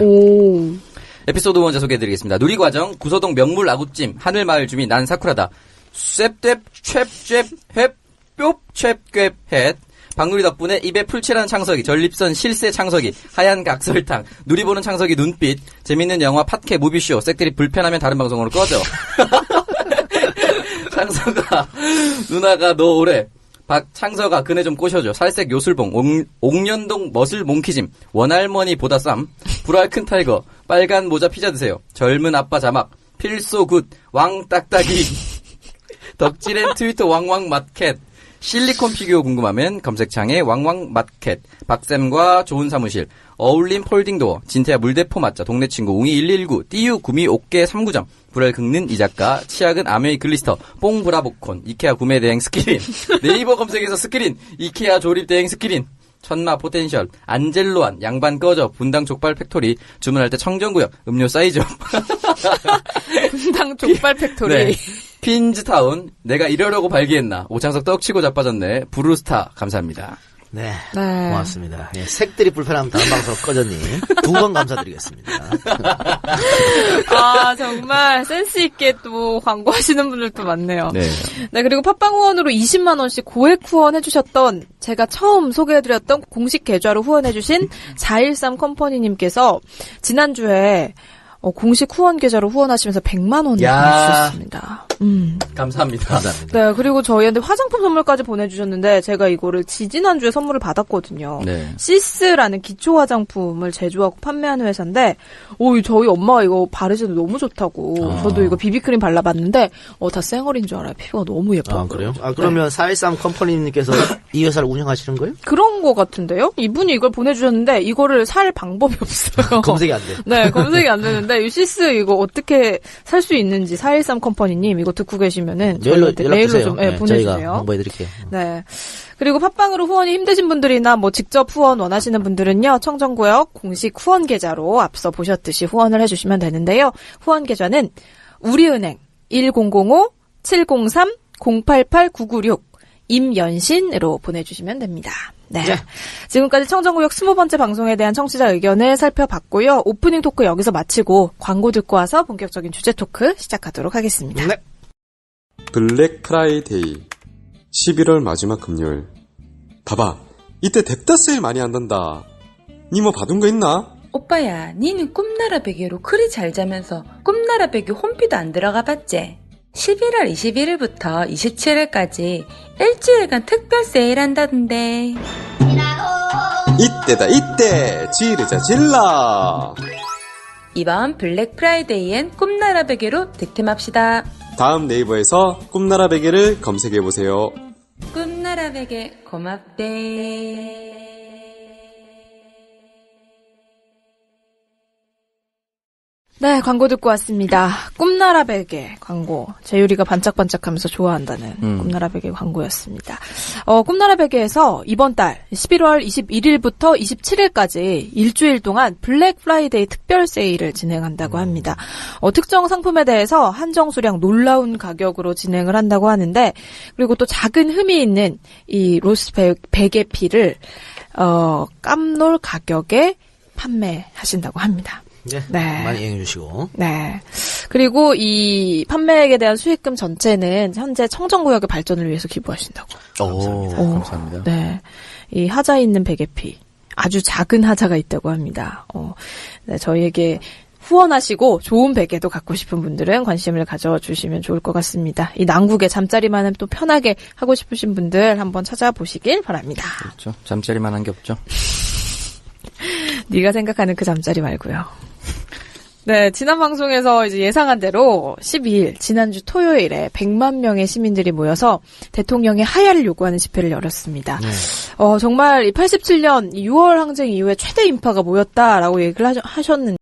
오. 에피소드 먼저 소개해드리겠습니다. 누리과정, 구서동 명물 아구찜, 하늘마을 주민 난 사쿠라다, 쇳뎁, 촨촨, 햅, 뿅, 촨꿰, 헷. 박누리 덕분에 입에 풀칠한 창석이, 전립선 실세 창석이, 하얀 각설탕, 누리 보는 창석이 눈빛, 재밌는 영화 팟캐 무비쇼, 색들이 불편하면 다른 방송으로 꺼져. 창석아, 누나가 너 오래. 박 창석아 그네 좀 꼬셔줘. 살색 요술봉, 옥, 옥년동 머슬 몽키짐, 원할머니 보다 쌈, 불알 큰 타이거, 빨간 모자 피자 드세요. 젊은 아빠 자막, 필소 굿, 왕 딱딱이, 덕질엔 트위터 왕왕 마켓, 실리콘 피규어 궁금하면 검색창에 왕왕 마켓, 박쌤과 좋은 사무실, 어울림 폴딩도어, 진태야 물대포 맞자, 동네 친구, 웅이 119, 띠유 구미 옥계 3구점, 불알 긁는 이 작가, 치약은 아메이 글리스터, 뽕 브라보콘, 이케아 구매 대행 스크린, 네이버 검색에서 스크린, 이케아 조립 대행 스크린, 천마 포텐셜, 안젤로안, 양반 꺼져, 분당 족발 팩토리, 주문할 때 청정구역, 음료 사이즈업, 분당 족발 팩토리. 네. 핀즈타운, 내가 이러려고 발기했나, 오창석 떡치고 자빠졌네, 브루스타, 감사합니다. 네. 네. 고맙습니다. 예, 색들이 불편하면 다른 방송으로 꺼졌니. 두 번 감사드리겠습니다. 아, 정말 센스 있게 또 광고하시는 분들도 많네요. 네. 네, 그리고 팟빵 후원으로 20만 원씩 고액 후원해주셨던, 제가 처음 소개해드렸던 공식 계좌로 후원해주신 413 컴퍼니님께서, 지난주에, 어, 공식 후원 계좌로 후원하시면서 100만 원을 야. 보내주셨습니다. 음. 감사합니다. 감사합니다. 네, 그리고 저희한테 화장품 선물까지 보내주셨는데, 제가 이거를 지지난주에 선물을 받았거든요. 네. 시스라는 기초 화장품을 제조하고 판매하는 회사인데, 오, 저희 엄마가 이거 바르셔도 너무 좋다고. 아. 저도 이거 비비크림 발라봤는데, 어, 다 쌩얼인 줄 알아요. 피부가 너무 예뻐요. 아, 그래요? 아, 그러면 413 컴퍼니님께서 이 회사를 운영하시는 거예요? 그런 거 같은데요? 이분이 이걸 보내주셨는데, 이거를 살 방법이 없어요. 검색이 안 돼. 네, 검색이 안 되는데, 이 시스 이거 어떻게 살 수 있는지 413 컴퍼니님 이거 듣고 계시면은 메일로, 메일로. 좀 예, 네, 보내주세요. 홍보해드릴게요. 네. 그리고 팟빵으로 후원이 힘드신 분들이나 뭐 직접 후원 원하시는 분들은요, 청정구역 공식 후원 계좌로 앞서 보셨듯이 후원을 해주시면 되는데요. 후원 계좌는 우리은행 1005-703-088-996 임연신으로 보내주시면 됩니다. 네. 네. 지금까지 청정구역 20번째 방송에 대한 청취자 의견을 살펴봤고요. 오프닝 토크 여기서 마치고 광고 듣고 와서 본격적인 주제 토크 시작하도록 하겠습니다. 네. 블랙 프라이데이 11월 마지막 금요일 봐봐 이때 뎁다 세일 많이 한단다 니 뭐 받은 거 있나? 오빠야, 니는 꿈나라 베개로 그리 잘 자면서 꿈나라 베개 홈피도 안 들어가 봤지? 11월 21일부터 27일까지 일주일간 특별 세일한다던데. 이때다 이때 지르자 질러 이번 블랙 프라이데이엔 꿈나라 베개로 득템합시다. 다음 네이버에서 꿈나라 베개를 검색해보세요 꿈나라 베개 고맙대. 네, 광고 듣고 왔습니다. 꿈나라 베개 광고. 재유리가 반짝반짝하면서 좋아한다는 음. 꿈나라 베개 광고였습니다. 어, 꿈나라 베개에서 이번 달 11월 21일부터 27일까지 일주일 동안 블랙 프라이데이 특별 세일을 진행한다고 합니다. 어, 특정 상품에 대해서 한정 수량 놀라운 가격으로 진행을 한다고 하는데 그리고 또 작은 흠이 있는 이 로스 베, 베개피를 어, 깜놀 가격에 판매하신다고 합니다. 네. 네. 많이 이용해 주시고. 네. 그리고 이 판매액에 대한 수익금 전체는 현재 청정구역의 발전을 위해서 기부하신다고. 오. 오. 감사합니다. 네. 이 하자 있는 베개피. 아주 작은 하자가 있다고 합니다. 어, 네, 저희에게 후원하시고 좋은 베개도 갖고 싶은 분들은 관심을 가져주시면 좋을 것 같습니다. 이 난국에 잠자리만은 또 편하게 하고 싶으신 분들 한번 찾아보시길 바랍니다. 그렇죠. 잠자리만 한 게 없죠. 네가 생각하는 그 잠자리 말고요. 네, 지난 방송에서 이제 예상한 대로 12일 지난주 토요일에 100만 명의 시민들이 모여서 대통령의 하야를 요구하는 집회를 열었습니다. 어, 정말 이 87년 6월 항쟁 이후에 최대 인파가 모였다라고 얘기를 하셨- 하셨는데